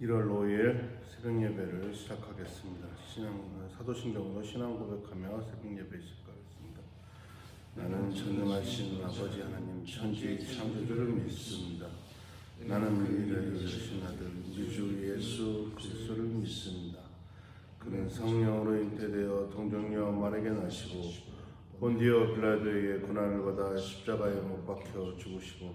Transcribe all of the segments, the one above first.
1월 5일 새벽 예배를 시작하겠습니다. 신앙 사도신경으로 신앙 고백하며 새벽 예배 시작하겠습니다. 나는 전능하신 아버지 하나님 천지 창조주를 믿습니다. 나는 너희를 이르신 아들 우리 주 예수 그리스도를 믿습니다. 그는 성령으로 잉태되어 동정녀 마에게 나시고 본디오 빌라도에게 고난을 받아 십자가에 못 박혀 죽으시고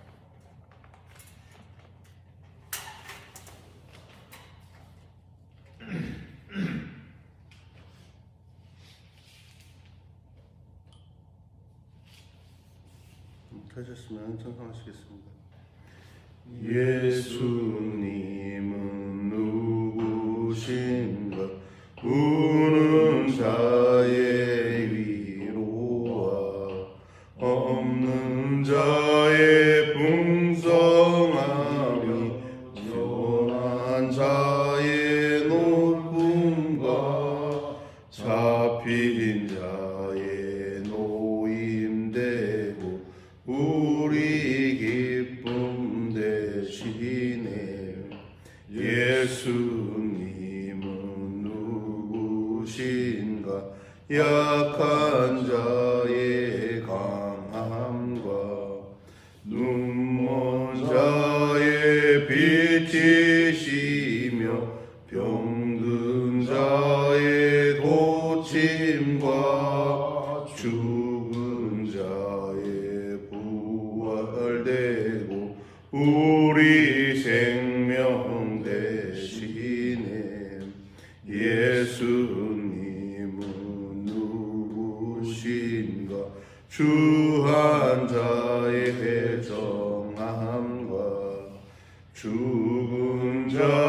켜졌으면 찬송하시겠습니다. 예수님 눈먼 자 죽은 자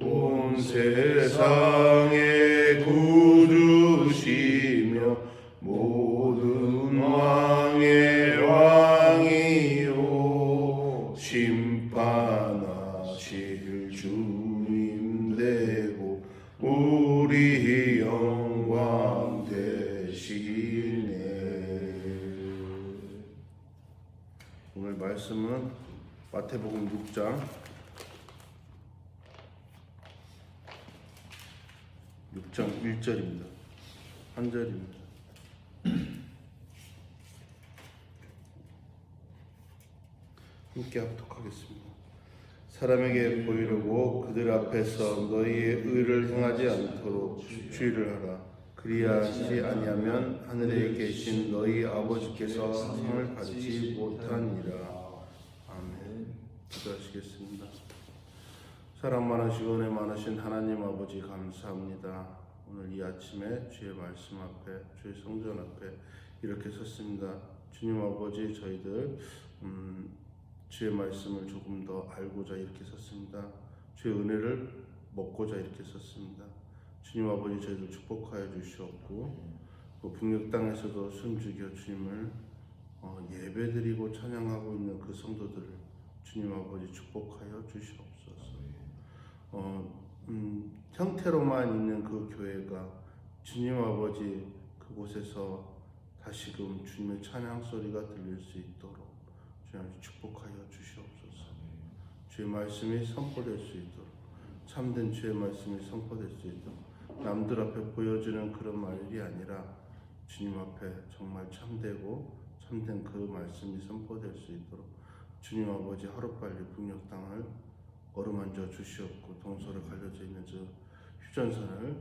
온 세상의 구주시며 모든 왕의 왕이요. 심판하실 주님 되고 우리 영광 되시네. 오늘 말씀은 마태복음 6장 6장 1절입니다. 한 절입니다. 함께 합독하겠습니다. 사람에게 보이려고 그들 앞에서 너희의 의를 행하지 않도록 주의를 하라. 그리하지 아니하면 하늘에 계신 너희 아버지께서 상을 받지 못하니라. 아멘. 기도하시겠습니다. 사랑 많으시고 은혜 많으신 하나님 아버지 감사합니다. 오늘 이 아침에 주의 말씀 앞에 주의 성전 앞에 이렇게 섰습니다. 주님 아버지 저희들 음, 주의 말씀을 조금 더 알고자 이렇게 섰습니다. 주의 은혜를 먹고자 이렇게 섰습니다. 주님 아버지 저희들 축복하여 주시옵고 또 북녘 땅에서도 숨죽여 주님을 어, 예배드리고 찬양하고 있는 그 성도들을 주님 아버지 축복하여 주시옵소서. 어, 음, 형태로만 있는 그 교회가 주님 아버지 그곳에서 다시금 주님의 찬양 소리가 들릴 수 있도록 주님 축복하여 주시옵소서. 주의 말씀이 선포될 수 있도록 참된 주의 말씀이 선포될 수 있도록 남들 앞에 보여주는 그런 말이 아니라 주님 앞에 정말 참되고 참된 그 말씀이 선포될 수 있도록 주님 아버지 하루빨리 북녘 땅을 어루만져 주시옵고 동서로 갈려져 있는 저 휴전선을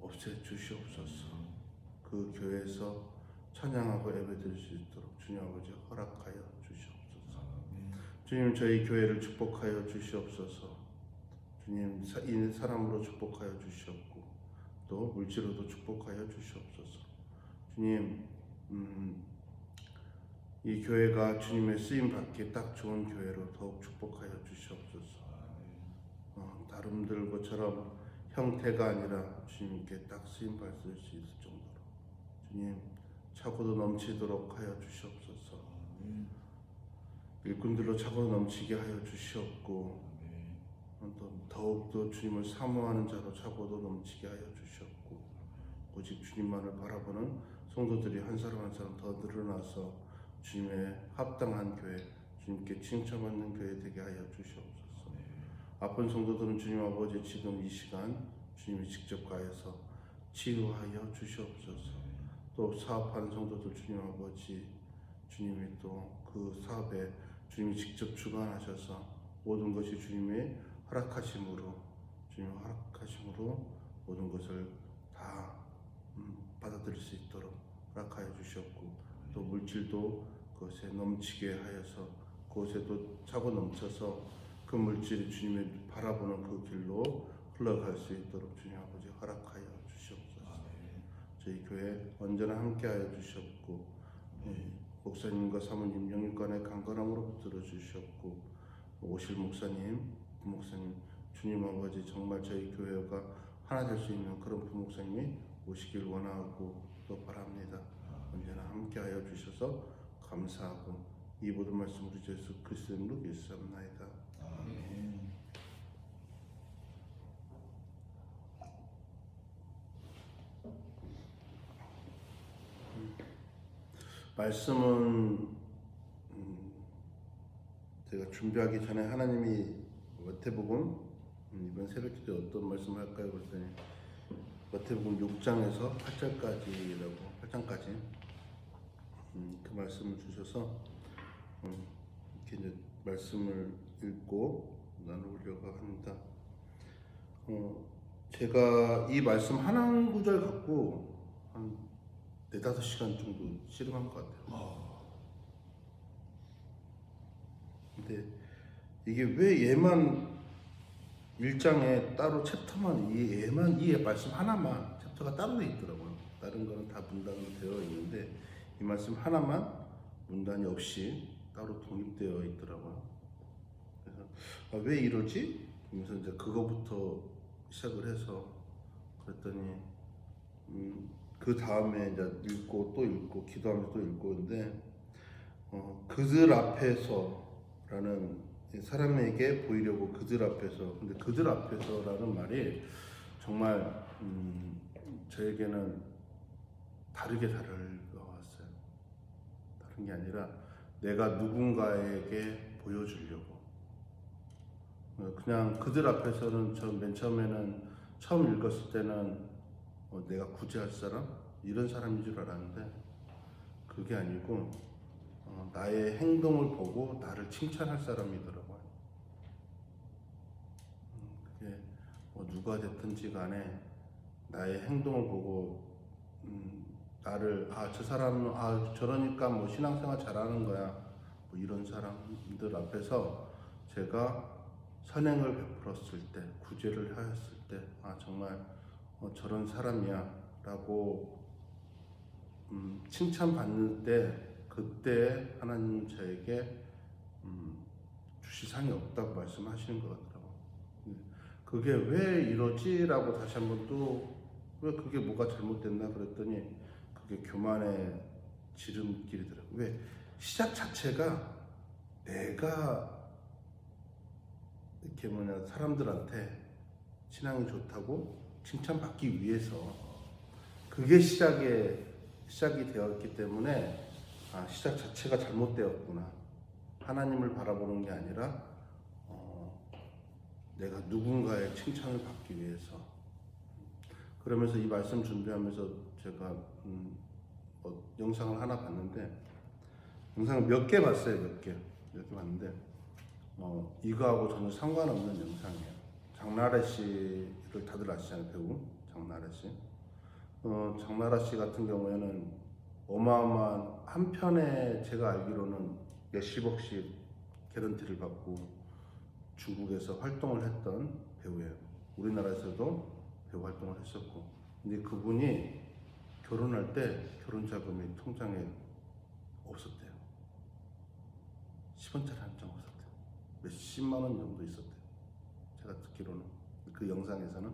없애 주시옵소서. 그 교회에서 찬양하고 예배드릴 수 있도록 주님 아버지 허락하여 주시옵소서. 주님 저희 교회를 축복하여 주시옵소서. 주님 사- 이 사람으로 축복하여 주시옵고 또 물질로도 축복하여 주시옵소서. 주님 음, 이 교회가 주님의 쓰임 받기 딱 좋은 교회로 더욱 축복하여 주시옵소서. 어, 다름들 것처럼 형태가 아니라 주님께 딱 쓰임 받을 수 있을 정도로 주님 차고도 넘치도록 하여 주시옵소서. 일꾼들로 차고 넘치게 하여 주시옵고 어, 또 더욱더 주님을 사모하는 자로 차고도 넘치게 하여 주시옵고 오직 주님만을 바라보는 성도들이 한 사람 한 사람 더 늘어나서 주님의 합당한 교회 주님께 칭찬받는 교회 되게 하여 주시옵소서 아픈 성도들은 주님 아버지 지금 이 시간 주님이 직접 가해서 치유하여 주시옵소서. 또 사업하는 성도들 주님 아버지 주님이 또 그 사업에 주님이 직접 주관하셔서 모든 것이 주님의 허락하심으로 주님 허락하심으로 모든 것을 다 음, 받아들일 수 있도록 허락하여 주셨고 또 물질도 그것에 넘치게 하여서 그것에도 차고 넘쳐서 그 물질이 주님의 바라보는 그 길로 흘러갈 수 있도록 주님 아버지 허락하여 주시옵소서. 저희 교회 언제나 함께하여 주셨고 예, 목사님과 사모님 영일관의 강건함으로 붙들어 주셨고 오실 목사님, 부목사님, 주님 아버지 정말 저희 교회가 하나 될 수 있는 그런 부목사님이 오시길 원하고 또 바랍니다. 언제나 함께하여 주셔서 감사하고 이 모든 말씀 우리 주 예수 그리스도 이름으로 기도합나이다. 말씀은 음, 제가 준비하기 전에 하나님이 마태복음 음, 이번 새벽기도 어떤 말씀을 할까요? 그랬더니 마태복음 6장에서 8절까지라고 8장까지 음, 그 말씀을 주셔서 음, 이렇게 이제 말씀을 읽고 나누려고 합니다. 어, 제가 이 말씀 한 구절 갖고 한 네다섯 시간 정도 씨름한 것 같아요. 근데 이게 왜 얘만 일장에 따로 챕터만 이 얘만 이 말씀 하나만 챕터가 따로 돼 있더라고요. 다른 거는 다 문단으로 되어 있는데 이 말씀 하나만 문단이 없이 따로 독립되어 있더라고요. 그래서 아, 왜 이러지? 그러면서 이제 그거부터 시작을 해서 그랬더니 음, 그 다음에 이제 읽고 또 읽고 기도하면서 또 읽고 있는데 어, 그들 앞에서라는 사람에게 보이려고 그들 앞에서 근데 그들 앞에서라는 말이 정말 음, 저에게는 다르게 같아요. 다른 게 아니라 내가 누군가에게 보여주려고 어, 그냥 그들 앞에서는 저 맨 처음에는 처음 읽었을 때는 어, 내가 구제할 사람 이런 사람인 줄 알았는데 그게 아니고 어, 나의 행동을 보고 나를 칭찬할 사람이더라고요. 음, 그게 뭐 누가 됐든지 간에 나의 행동을 보고 음, 나를 아 저 사람은 아 저러니까 뭐 신앙생활 잘하는 거야 뭐 이런 사람들 앞에서 제가 선행을 베풀었을 때 구제를 하였을 때 아 정말 어, 저런 사람이야 라고 음, 칭찬받는 때 그때 하나님 저에게 음, 주실 상이 없다고 말씀하시는 것 같더라고요. 음, 그게 왜 이러지 라고 다시 한번 또 왜 그게 뭐가 잘못됐나 그랬더니 그게 교만의 지름길이더라고요. 왜 시작 자체가 내가 이렇게 뭐냐 사람들한테 신앙이 좋다고 칭찬받기 위해서 그게 시작에 시작이 되었기 때문에 아, 시작 자체가 잘못되었구나. 하나님을 바라보는 게 아니라 어, 내가 누군가의 칭찬을 받기 위해서. 그러면서 이 말씀 준비하면서 제가 음, 어, 영상을 하나 봤는데 영상을 몇 개 봤어요, 몇 개. 몇 개 봤는데 어, 이거하고 전혀 상관없는 영상이에요. 장나라 씨 를 다들 아시잖아요 배우 장나라 씨. 어, 장나라 씨 같은 경우에는 어마어마한 한 편에 제가 알기로는 몇십억씩 개런티를 받고 중국에서 활동을 했던 배우예요. 우리나라에서도 배우 활동을 했었고, 근데 그분이 결혼할 때 결혼 자금이 통장에 없었대요. 10원짜리 한 장 없었대요. 몇십만 원 정도 있었대요. 제가 듣기로는 그 영상에서는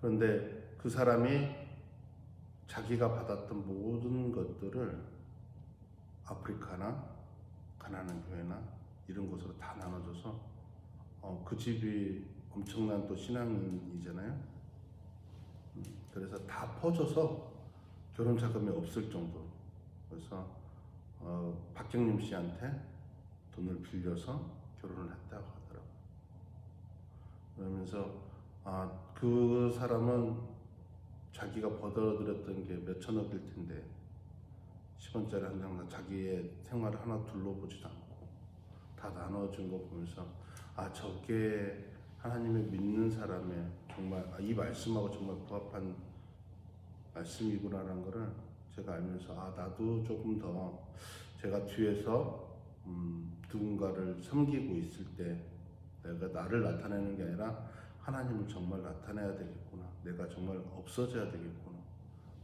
그런데 그 사람이 자기가 받았던 모든 것들을 아프리카나 가난한 교회나 이런 곳으로 다 나눠줘서 어, 그 집이 엄청난 또 신앙인이잖아요. 음, 그래서 다 퍼져서 결혼 자금이 없을 정도. 그래서 어, 박경림 씨한테 돈을 빌려서 결혼을 했다고. 그러면서 아, 그 사람은 자기가 벌어들였던 게 몇천억일 텐데 10원짜리 한장 자기의 생활을 하나 둘러보지도 않고 다 나눠준 거 보면서 아 저게 하나님을 믿는 사람의 정말 아, 이 말씀하고 정말 부합한 말씀이구나라는 거를 제가 알면서 아 나도 조금 더 제가 뒤에서 음, 누군가를 섬기고 있을 때 내가 나를 나타내는 게 아니라 하나님을 정말 나타내야 되겠구나 내가 정말 없어져야 되겠구나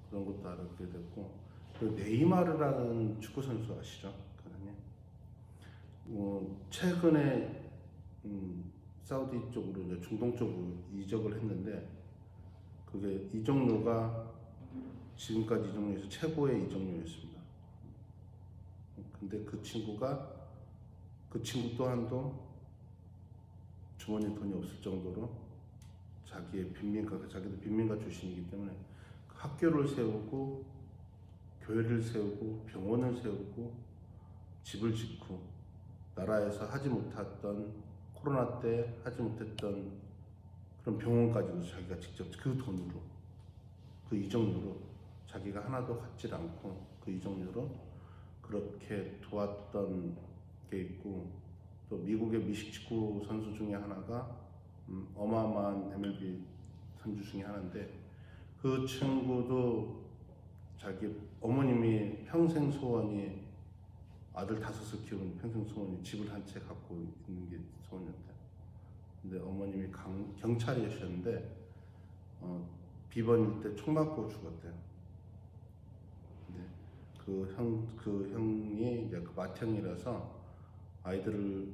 그런 것도 알게 됐고 그 네이마르라는 축구 선수 아시죠? 그러니 어, 최근에 음, 사우디 쪽으로 이제 중동 쪽으로 이적을 했는데 그게 이적료가 지금까지 이적료에서 최고의 이적료였습니다. 근데 그 친구가 그 친구 또한도 주머니에 돈이 없을 정도로 자기의 빈민가, 자기도 빈민가 출신이기 때문에 학교를 세우고 교회를 세우고 병원을 세우고 집을 짓고 나라에서 하지 못했던 코로나 때 하지 못했던 그런 병원까지도 자기가 직접 그 돈으로 그 이적료로 자기가 하나도 갖질 않고 그 이적료로 그렇게 도왔던 게 있고 또 미국의 미식축구 선수 중에 하나가 음, 어마어마한 MLB 선수 중에 하나인데 그 친구도 자기 어머님이 평생 소원이 아들 다섯을 키우는 평생 소원이 집을 한 채 갖고 있는 게 소원이었대요. 근데 어머님이 강, 경찰이셨는데 어, 비번일 때 총 맞고 죽었대요. 근데 그 형, 그 형이 이제 그 맏형이라서 아이들을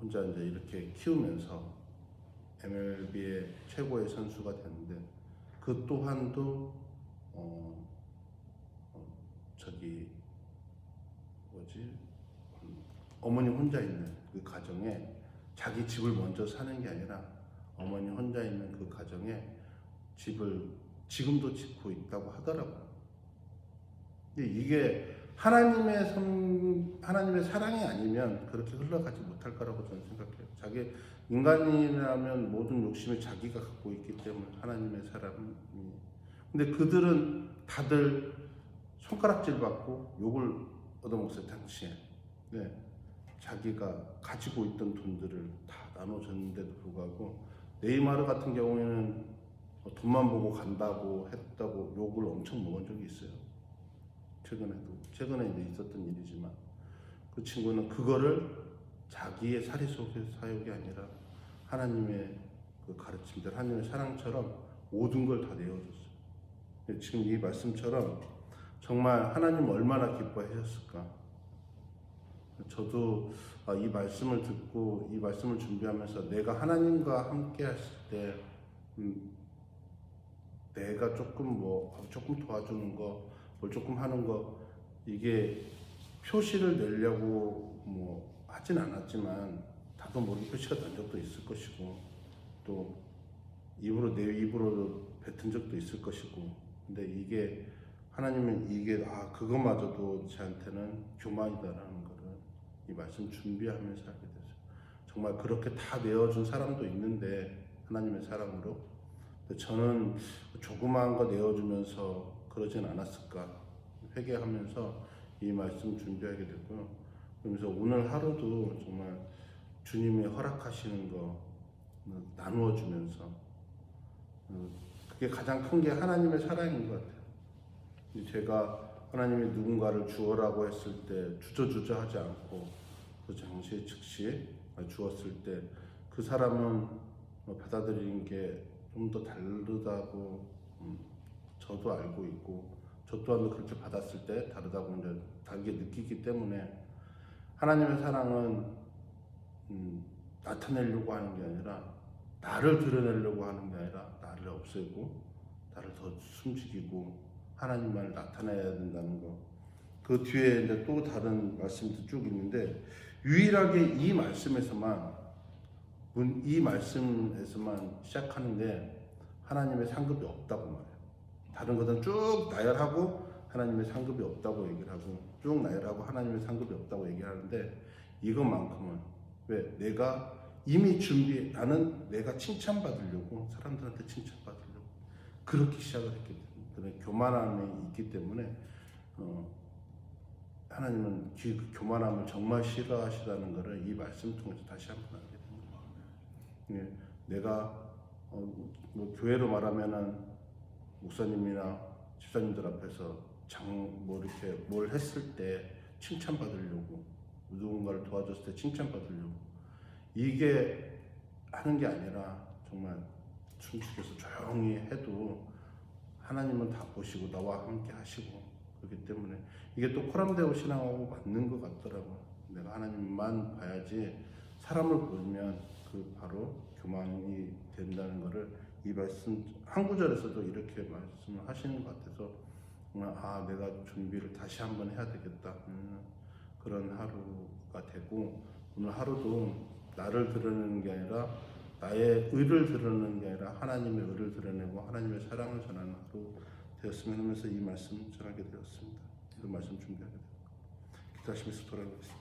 혼자 이제 이렇게 키우면서 MLB의 최고의 선수가 됐는데 그 또한도 어, 어 저기 뭐지 음, 어머니 혼자 있는 그 가정에 자기 집을 먼저 사는 게 아니라 어머니 혼자 있는 그 가정에 집을 지금도 짓고 있다고 하더라고요. 근데 이게 하나님의 선, 하나님의 사랑이 아니면 그렇게 흘러가지 못할 거라고 저는 생각해요. 자기 인간이라면 모든 욕심을 자기가 갖고 있기 때문에 하나님의 사람이. 근데 그들은 다들 손가락질 받고 욕을 얻어먹었어요 당시에. 네. 자기가 가지고 있던 돈들을 다 나눠줬는데도 불구하고 네이마르 같은 경우에는 뭐 돈만 보고 간다고 했다고 욕을 엄청 먹은 적이 있어요. 최근에도 최근에 이제 있었던 일이지만 그 친구는 그거를 자기의 사리 속의 사역이 아니라 하나님의 그 가르침들, 하나님의 사랑처럼 모든 걸 다 내어줬어요. 지금 이 말씀처럼 정말 하나님 얼마나 기뻐하셨을까. 저도 아, 이 말씀을 듣고 이 말씀을 준비하면서 내가 하나님과 함께 했을 때 음, 내가 조금 뭐 조금 도와주는 거, 뭘 조금 하는 거. 이게 표시를 내려고 뭐 하진 않았지만 다도 모르는 표시가 난 적도 있을 것이고 또 입으로 내 입으로 뱉은 적도 있을 것이고. 근데 이게 하나님은 이게 아 그것마저도 저한테는 교만이다라는 거를 이 말씀 준비하면서 알게 됐어요. 정말 그렇게 다 내어준 사람도 있는데 하나님의 사랑으로. 저는 조그마한 거 내어주면서 그러진 않았을까 회개하면서 이 말씀 준비하게 됐고요. 그러면서 오늘 하루도 정말 주님이 허락하시는 거 나누어 주면서 어, 그게 가장 큰 게 하나님의 사랑인 것 같아요. 이 제가 하나님이 누군가를 주어라고 했을 때 주저주저 하지 않고 그 당시에 즉시 주었을 때 그 사람은 어, 받아들이는 게 좀 더 다르다고 음, 저도 알고 있고 저 또한 그렇게 받았을 때 다르다고 이제 다르게 느끼기 때문에 하나님의 사랑은 음, 나타내려고 하는 게 아니라 나를 드러내려고 하는 게 아니라 나를 없애고 나를 더 숨죽이고 하나님만을 나타내야 된다는 거. 그 뒤에 이제 또 다른 말씀도 쭉 있는데 유일하게 이 말씀에서만 문- 이 말씀에서만 시작하는데 하나님의 상급이 없다고 말해요. 다른 것은 쭉 나열하고 하나님의 상급이 없다고 얘기를 하고 쭉 나열하고 하나님의 상급이 없다고 얘기하는데 이것만큼은 왜 내가 이미 준비 나는 내가 칭찬받으려고 사람들한테 칭찬받으려고 그렇게 시작을 했기 때문에 교만함이 있기 때문에 어, 하나님은 그 교만함을 정말 싫어하시다는 것을 이 말씀 통해서 다시 한 번 알게 됩니다. 예, 내가 어, 뭐 교회로 말하면은 목사님이나 집사님들 앞에서 장뭐 이렇게 뭘 했을 때 칭찬받으려고 누군가를 도와줬을 때 칭찬받으려고 이게 하는 게 아니라 정말 숨죽여서 조용히 해도 하나님은 다 보시고 나와 함께 하시고 그렇기 때문에 이게 또 코람데오 신앙하고 맞는 것 같더라고요. 내가 하나님만 봐야지 사람을 보면 그 바로 교만이 된다는 것을 이 말씀 한 구절에서도 이렇게 말씀을 하시는 것 같아서 아 내가 준비를 다시 한번 해야 되겠다 음, 그런 하루가 되고 오늘 하루도 나를 드러내는 게 아니라 나의 의를 드러내는 게 아니라 하나님의 의를 드러내고 하나님의 사랑을 전하는 하루 되었으면 하면서 이 말씀 전하게 되었습니다. 그 말씀 준비하게 되고 기도하시면서 돌아가겠습니다.